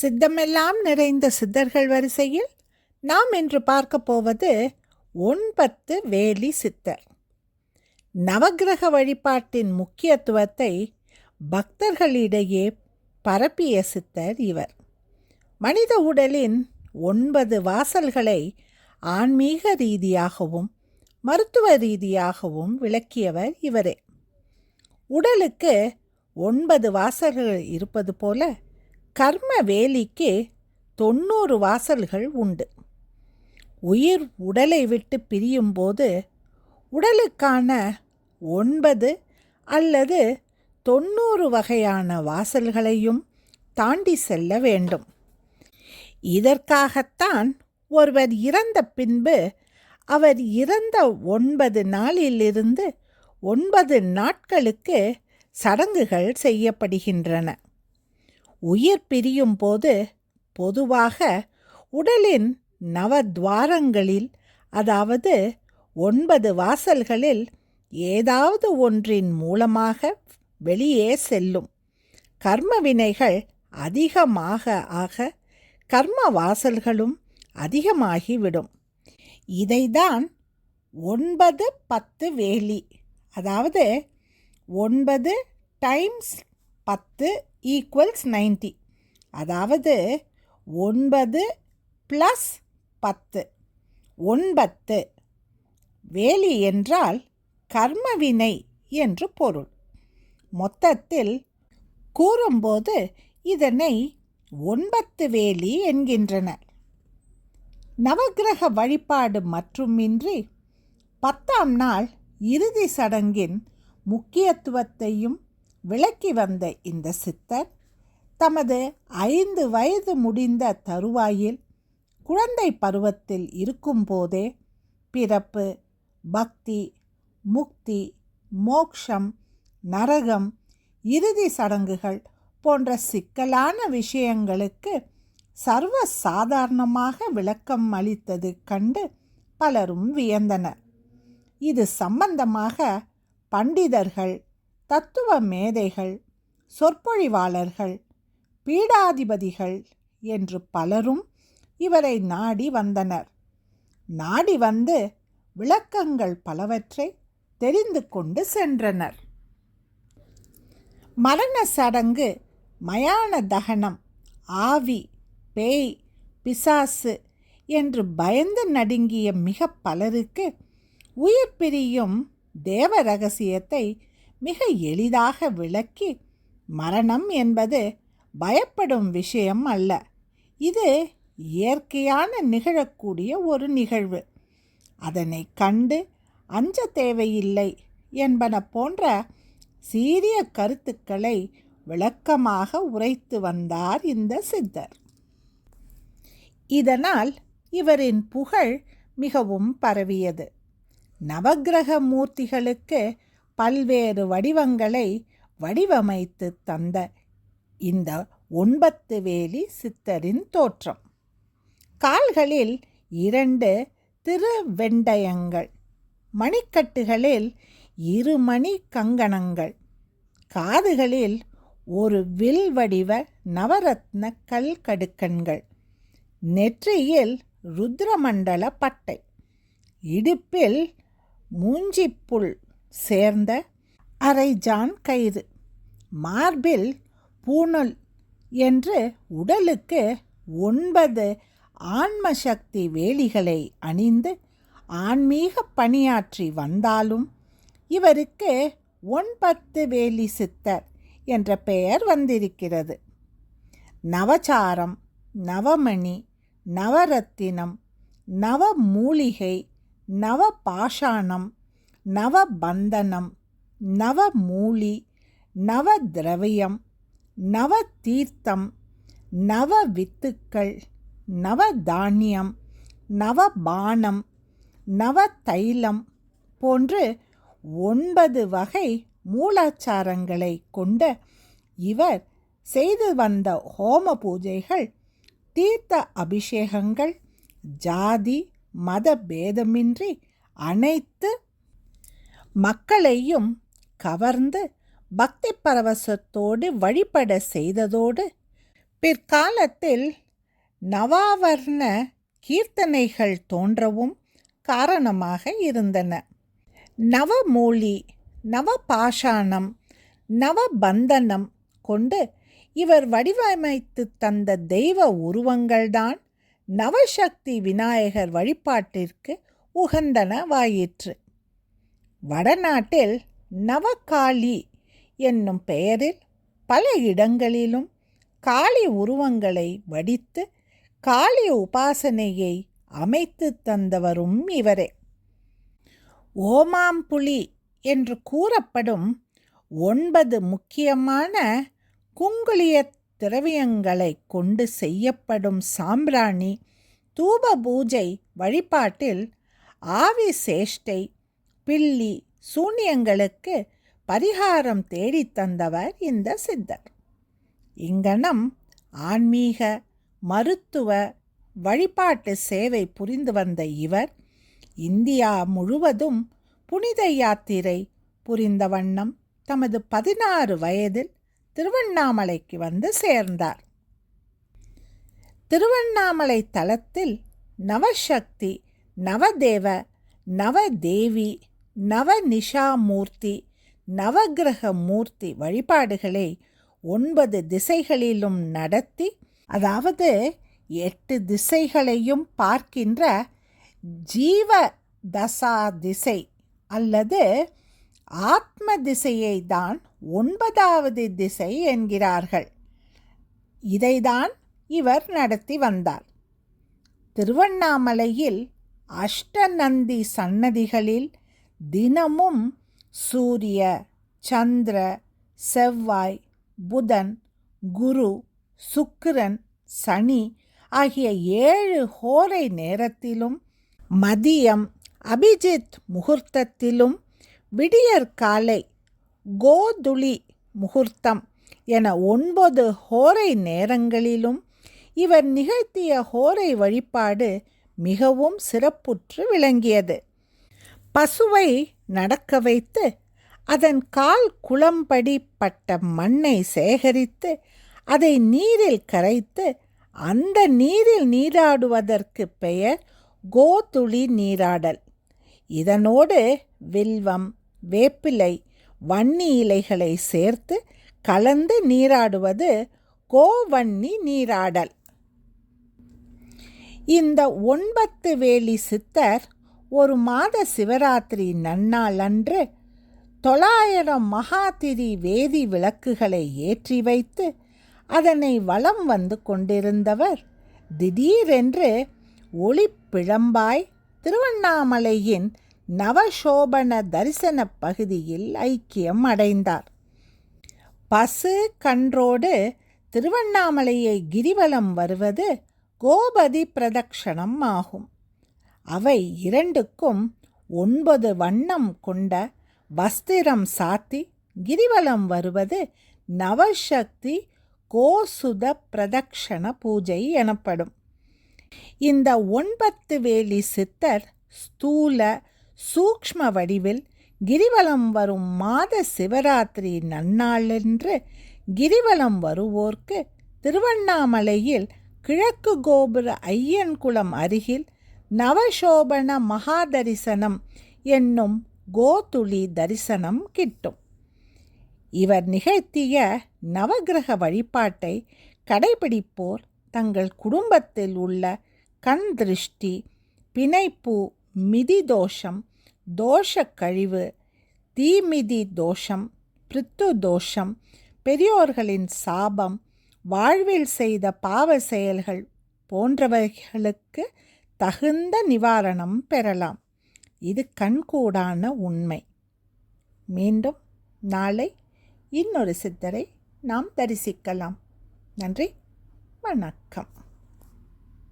சித்தமெல்லாம் நிறைந்த சித்தர்கள் வரிசையில் நாம் இன்று பார்க்க போவது ஒன்பத்து வேலி சித்தர். நவக்கிரக வழிபாட்டின் முக்கியத்துவத்தை பக்தர்களிடையே பரப்பிய சித்தர் இவர். மனித உடலின் ஒன்பது வாசல்களை ஆன்மீக ரீதியாகவும் மருத்துவ ரீதியாகவும் விளக்கியவர் இவரே. உடலுக்கு ஒன்பது வாசல்கள் இருப்பது போல கர்ம வேலிக்கு தொண்ணூறு வாசல்கள் உண்டு. உயிர் உடலை விட்டு பிரியும்போது உடலுக்கான ஒன்பது அல்லது தொண்ணூறு வகையான வாசல்களையும் தாண்டி செல்ல வேண்டும். இதற்காகத்தான் ஒருவர் இறந்த பின்பு அவர் இறந்த ஒன்பது நாளிலிருந்து ஒன்பது நாட்களுக்கு சடங்குகள் செய்யப்படுகின்றன. உயிர் பிரியும் போது பொதுவாக உடலின் நவத்வாரங்களில் அதாவது ஒன்பது வாசல்களில் ஏதாவது ஒன்றின் மூலமாக வெளியே செல்லும். கர்ம வினைகள் அதிகமாக ஆக கர்ம வாசல்களும் அதிகமாகிவிடும். இதைதான் ஒன்பது பத்து வேலி அதாவது ஒன்பது டைம்ஸ் பத்து ஈக்குவல்ஸ் நைன்டி அதாவது ஒன்பது ப்ளஸ் பத்து. ஒன்பத்து. வேலி என்றால் கர்மவினை என்று பொருள். மொத்தத்தில் கூறும்போது இதனை ஒன்பத்து வேலி என்கின்றனர் நவக்கிரக வழிபாடு மட்டுமின்றி பத்தாம் நாள் இறுதி சடங்கின் முக்கியத்துவத்தையும் விளக்கி வந்த இந்த சித்தர் தமது ஐந்து வயது முடிந்த தருவாயில் குழந்தை பருவத்தில் இருக்கும்போதே பிறப்பு பக்தி முக்தி மோக்ஷம் நரகம் இறுதி சடங்குகள் போன்ற சிக்கலான விஷயங்களுக்கு சர்வ சாதாரணமாக விளக்கம் அளித்தது கண்டு பலரும் வியந்தனர். இது சம்பந்தமாக பண்டிதர்கள் தத்துவ மேதைகள் சொற்பொழிவாளர்கள் பீடாதிபதிகள் என்று பலரும் இவரை நாடி வந்தனர். நாடி வந்து விளக்கங்கள் பலவற்றை தெரிந்து கொண்டு சென்றனர். மரண சடங்கு மயான தகனம் ஆவி பேய் பிசாசு என்று பயந்து நடுங்கிய மிக பலருக்கு உயிர் பிரியும் தேவ ரகசியத்தை மிக எளிதாக விளக்கி மரணம் என்பது பயப்படும் விஷயம் அல்ல. இது இயற்கையான நிகழக்கூடிய ஒரு நிகழ்வு. அதனை கண்டு அஞ்ச தேவையில்லை என்பன போன்ற சீரிய கருத்துக்களை விளக்கமாக உரைத்து வந்தார் இந்த சித்தர். இதனால் இவரின் புகழ் மிகவும் பரவியது. நவக்கிரக மூர்த்திகளுக்கு பல்வேறு வடிவங்களை வடிவமைத்து தந்த இந்த ஒன்பத்து வேலி சித்தரின் தோற்றம். கால்களில் இரண்டு திருவெண்டயங்கள் மணிக்கட்டுகளில் இரு மணி கங்கணங்கள் காதுகளில் ஒரு வில் வடிவ நவரத்ன கல்கடுக்கன்கள் நெற்றியில் ருத்ரமண்டல பட்டை இடுப்பில் மூஞ்சிப்புல் சேர்ந்த அரைஜான் கயிறு. மார்பில் பூணல் என்று உடலுக்கு ஒன்பது ஆன்மசக்தி வேலிகளை அணிந்து ஆன்மீக பணியாற்றி வந்தாலும் இவருக்கு ஒன்பத்து வேலி சித்தர் என்ற பெயர் வந்திருக்கிறது. நவச்சாரம் நவமணி நவரத்தினம் நவமூலிகை நவபாஷாணம் நவ பாஷாணம் நவபந்தனம் நவமூலி நவதிரவியம் நவதீர்த்தம் நவ வித்துக்கள் நவதானியம் நவபானம் நவதைலம் போன்று ஒன்பது வகை மூலாச்சாரங்களை கொண்ட இவர் செய்து வந்த ஹோம பூஜைகள் தீர்த்த அபிஷேகங்கள் ஜாதி மத பேதமின்றி அனைத்து மக்களையும் கவர்ந்து பக்தி பரவசத்தோடு வழிபட செய்ததோடு பிற்காலத்தில் நவாவர்ண கீர்த்தனைகள் தோன்றவும் காரணமாக இருந்தன. நவமூலி நவபாஷாணம் நவபந்தனம் கொண்டு இவர் வடிவமைத்து தந்த தெய்வ உருவங்கள்தான் நவசக்தி விநாயகர் வழிபாட்டிற்கு உகந்தனவாயிற்று. வடநாட்டில் நவகாளி என்னும் பெயரில் பல இடங்களிலும் காளி உருவங்களை வடித்து காளி உபாசனையை அமைத்து தந்தவரும் இவரே. ஓமாம்புலி என்று கூறப்படும் ஒன்பது முக்கியமான குங்குளிய திரவியங்களை கொண்டு செய்யப்படும் சாம்பிராணி தூப பூஜை வழிபாட்டில் ஆவி சேஷ்டை பில்லி சூன்யங்களுக்கு பரிகாரம் தேடித் தந்தவர் இந்த சித்தர். இங்கனம் ஆன்மீக மருத்துவ வழிபாட்டு சேவை புரிந்து வந்த இவர் இந்தியா முழுவதும் புனித யாத்திரை புரிந்த வண்ணம் தமது பதினாறு வயதில் திருவண்ணாமலைக்கு வந்து சேர்ந்தார். திருவண்ணாமலை தலத்தில் நவசக்தி நவதேவ நவதேவி நவநிஷாமூர்த்தி நவகிரக மூர்த்தி வழிபாடுகளை ஒன்பது திசைகளிலும் நடத்தி அதாவது எட்டு திசைகளையும் பார்க்கின்ற ஜீவ தசா திசை அல்லது ஆத்ம திசையை தான் ஒன்பதாவது திசை என்கிறார்கள். இதைதான் இவர் நடத்தி வந்தார். திருவண்ணாமலையில் அஷ்டநந்தி சன்னதிகளில் தினமும் சூரிய சந்திர செவ்வாய் புதன் குரு சுக்கிரன் சனி ஆகிய ஏழு ஹோரை நேரத்திலும் மதியம் அபிஜித் முகூர்த்தத்திலும் விடியற் காலை கோதுளி முகூர்த்தம் என ஒன்பது ஹோரை நேரங்களிலும் இவர் நிகழ்த்திய ஹோரை வழிபாடு மிகவும் சிறப்புற்று விளங்கியது. பசுவை நடக்க வைத்து அதன் கால் குளம்படி பட்ட மண்ணை சேகரித்து அதை நீரில் கரைத்து அந்த நீரில் நீராடுவதற்கு பெயர் கோதுளி நீராடல். இதனோடு வில்வம் வேப்பிலை வன்னி இலைகளை சேர்த்து கலந்து நீராடுவது கோவன்னி நீராடல். இந்த ஒன்பத்து வேலி சித்தர் ஒரு மாத சிவராத்திரி நன்னாள் அன்று தொள்ளாயிரம் மகாதிரி வேதி விளக்குகளை ஏற்றி வைத்து அதனை வலம் வந்து கொண்டிருந்தவர் திடீரென்று ஒளிப்பிழம்பாய் திருவண்ணாமலையின் நவசோபன தரிசன பகுதியில் ஐக்கியம் அடைந்தார். பசு கன்றோடு திருவண்ணாமலையை கிரிவலம் வருவது கோபதி பிரதக்ஷணம் ஆகும். அவை இரண்டுக்கும் ஒன்பது வண்ணம் கொண்ட வஸ்திரம் சாத்தி கிரிவலம் வருவது நவசக்தி கோசுத பிரதக்ஷண பூஜை எனப்படும். இந்த ஒன்பத்து வேலி சித்தர் ஸ்தூல சூக்ஷ்ம வடிவில் கிரிவலம் வரும் மாத சிவராத்திரி நன்னாளென்று கிரிவலம் வருவோர்க்கு திருவண்ணாமலையில் கிழக்கு கோபுர ஐயன்குளம் அருகில் நவசோபன மகாதரிசனம் என்னும் கோதுளி தரிசனம் கிட்டும். இவர் நிகழ்த்திய நவகிரக வழிபாட்டை கடைபிடிப்போர் தங்கள் குடும்பத்தில் உள்ள கண் திருஷ்டி பிணைப்பு மிதி தோஷம் தோஷ கழிவு தீமிதி தோஷம் பிரித்து தோஷம் பெரியோர்களின் சாபம் வாழ்வில் செய்த பாவ செயல்கள் போன்றவைகளுக்கு தகுந்த நிவாரணம் பெறலாம். இது கண்கூடான உண்மை. மீண்டும் நாளை இன்னொரு சித்தரை நாம் தரிசிக்கலாம். நன்றி. வணக்கம்.